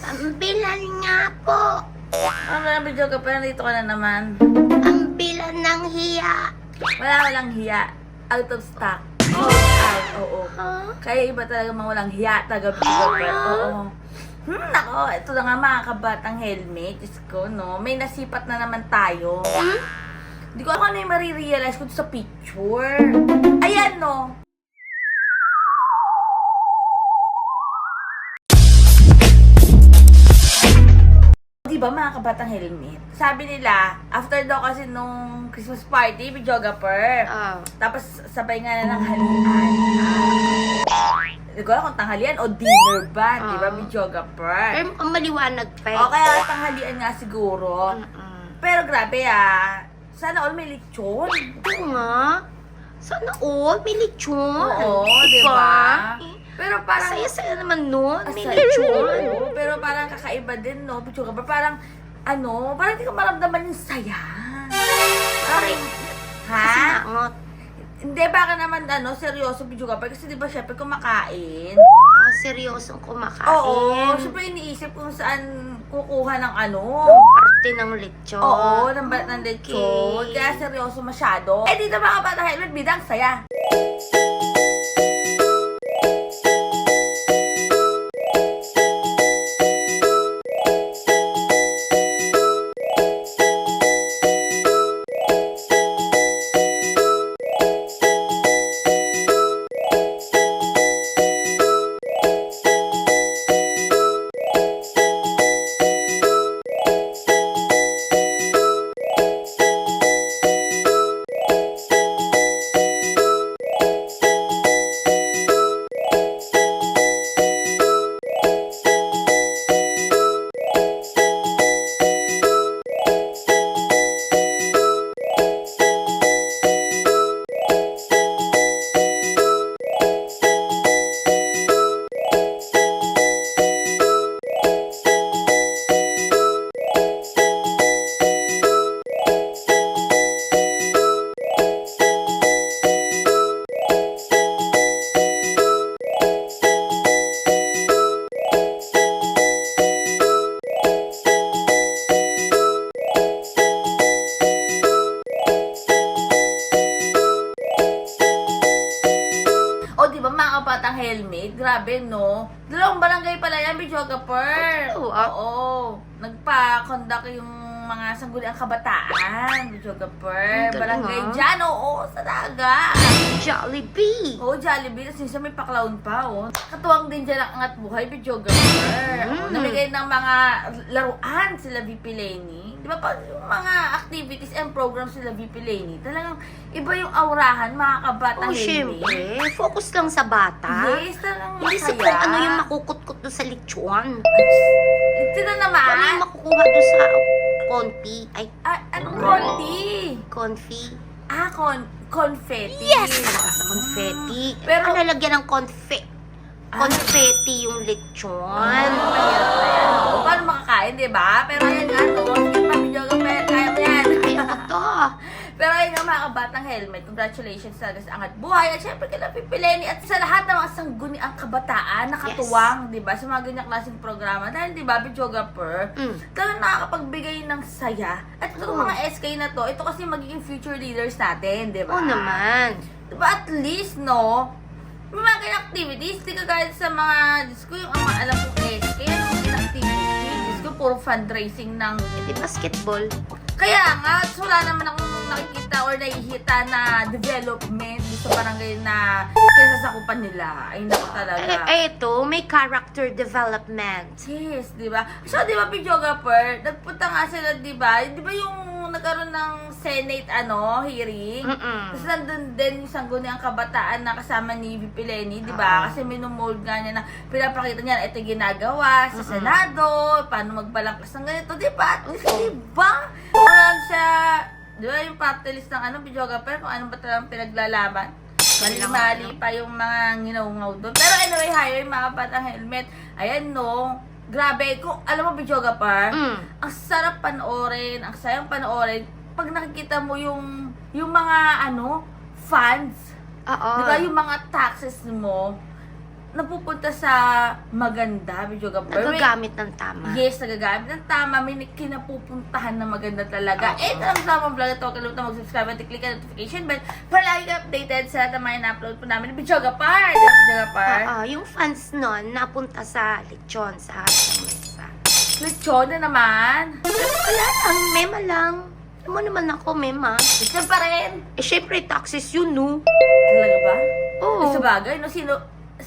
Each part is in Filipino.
Pambilan nga po. Ano na video ka pa? Nandito ka na naman. Pambilan ng hiya. Wala, walang hiya. Out of stock. Out, oo. Huh? Kaya iba talaga mga walang hiya, taga video ka. Oo. Hmm, nako, ito na nga mga kabatang helmet. Diyos ko, no? May nasipat na naman tayo. Hindi ko alam ano yung marirealize ko sa picture. Ayan, no? Ba mga kabatang helmet? Sabi nila, after daw kasi nung Christmas party, videographer. Ah. Tapos sabay nga na ng halian. Hindi ko alam kung tanghalian o dinner ba, di ba, Ah. videographer? Pero ang maliwanag pa eh. O kaya tanghalian nga siguro. Mm-mm. Pero grabe ah, sana all may lechon. Oo nga. Sana all, may lechon. Oo, Diba? di ba? Pero parang... Saya-saya naman nun. May Aside- lechon. Oo, pero parang kakaiba din, no? Videographer, parang, ano, parang hindi ko maramdaman yung saya. Parang, Ha? kasi naangot. Hindi, baka naman, ano, seryoso, videographer. Kasi di ba, syempre, kumakain. Ah, seryosong kumakain. Oo, syempre iniisip kung saan kukuha ng ano. Parte ng lechon. Oo, ng balat ng lechon. Okay. Kaya seryoso masyado. Eh, dito mga bata helmet, bidang saya. Mga kabatang helmet? Grabe, no? Dalawang barangay pala yan, videographer. Oo, ah. Oo. Nagpa-conduct yung mga sangguniang kabataan. Ang galing, Barangay ah. dyan, oo, sa daga. Jollibee. Oo, Jollibee. Tapos minsan may pa-clown pa, oh. Katuwang din dyan ang angat buhay, videographer. Mm. Mm. Namigay ng mga laruan sila VP Lenny. Di ba pag yung mga activities and programs sila VP Lenny, talagang iba yung aurahan, mga kabatang Oh, syempre. Focus lang sa bata. Yes, talagang Hindi sa kung ano yung makukutkot doon sa lechon. Ito na Kung ano naman. yung makukuha doon sa konfi. Ay, Ah, ano, konti. konfi. Ah, con confetti. Sa confetti. Pero- Pero, ang lalagyan ng konfe. Ah. Confetti yung lechon. Mahirap na yan. O, paano makakain, di ba? Pero ayan nga, no? Sige pa, video ka, pero kaya mo yan. Ay, ako to. Pero ayun nga mga kabatang helmet, congratulations talaga sa Angat Buhay at syempre kila Pipileni at sa lahat ng mga sangguniang kabataan nakatuwang, di ba, sa mga ganyang klaseng programa. Dahil di ba, videographer, Mm. talagang nakakapagbigay ng saya. At itong mga SK na to, ito kasi magiging future leaders natin, di ba? Oo naman. Di ba, at least, no, may mga ganyang activities, di kagaya sa mga, Diyos ko, yung ang mga alam kong SK, ano yung activities, Diyos ko, puro fundraising ng Di basketball. kaya nga, wala naman akong nakikita or nakikita na development sa barangay na kinasasakupan nila. Ay, naku talaga. Eh, eh, ito, may character development. Yes, di ba? So, di ba, videographer, nagpunta nga sila, di ba? Di ba yung nagkaroon ng Senate, ano, hearing? Mm-mm. Tapos nandun din yung sangguniang kabataan na kasama ni VP Lenny, di ba? Kasi minomold nga niya na pinapakita niya na ito ginagawa sa Mm-mm. Senado, paano magbalangkas ng ganito, di ba? At least, di ba? Kung siya, di ba yung party list ng ano, videographer, kung ano ba talagang pinaglalaban. Mali-mali pa yung mga nginungaw doon. Pero anyway, hayo yung mga batang helmet. Ayan no, grabe. Kung alam mo, videographer, Mm. ang sarap panoorin, ang sayang panoorin, pag nakikita mo yung, yung mga, ano, funds, Oo. di ba, yung mga taxes mo, napupunta sa maganda, video gapper. Nagagamit ng tama. Yes, nagagamit ng tama. May kinapupuntahan na maganda talaga. Oo. Eh, ito ang sama vlog ito. Kalimutan mag-subscribe at click ang notification bell para lagi ka updated sa lahat ng mga na-upload po namin. Video gapar! Video gapar! Oo, yung fans nun, napunta sa lechon, sa mesa. Lechon na naman. Wala lang, mema lang. Alam mo naman ako, mema. Lechon pa rin. Eh, syempre, taxes yun, no? Talaga ba? Oo. Sa bagay, no, sino,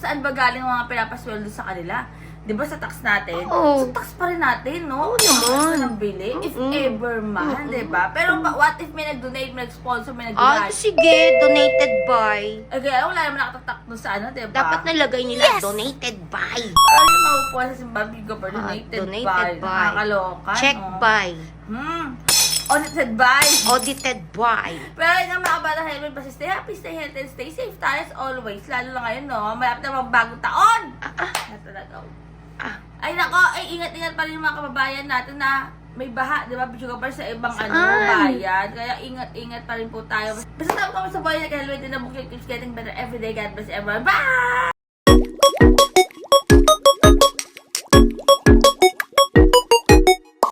saan ba galing ang mga pinapasweldo sa kanila? Di ba sa tax natin? Oo. Sa tax pa rin natin, no? Oo naman. Ang bili, if ever man, di ba? Pero ba- what if may nag-donate, may nag-sponsor, may Ay, nag-donate? sige, donated by. Kaya wala naman nakatatak doon sa ano, di ba? Dapat nalagay nila, donated by. Parang yung makukuha sa Zimbabwe ko, Ah, donated, donated by. by. Nakakaloka, Check no? by. Hmm. Audited by. Audited by. Pero yun nga mga kabata helmet, basta stay happy, stay healthy, and stay safe tayo as always. Lalo na ngayon, no? Malapit na mga bagong taon. Ah, ah, Na talaga. ah. Ay nako, ay ingat-ingat pa rin mga kababayan natin na may baha, di ba? Bisyuga pa sa ibang ano, Saan? bayan. Kaya ingat-ingat pa rin po tayo. Basta tawag kami sa buhay na helmet and the keeps getting better every day. God bless everyone. Bye!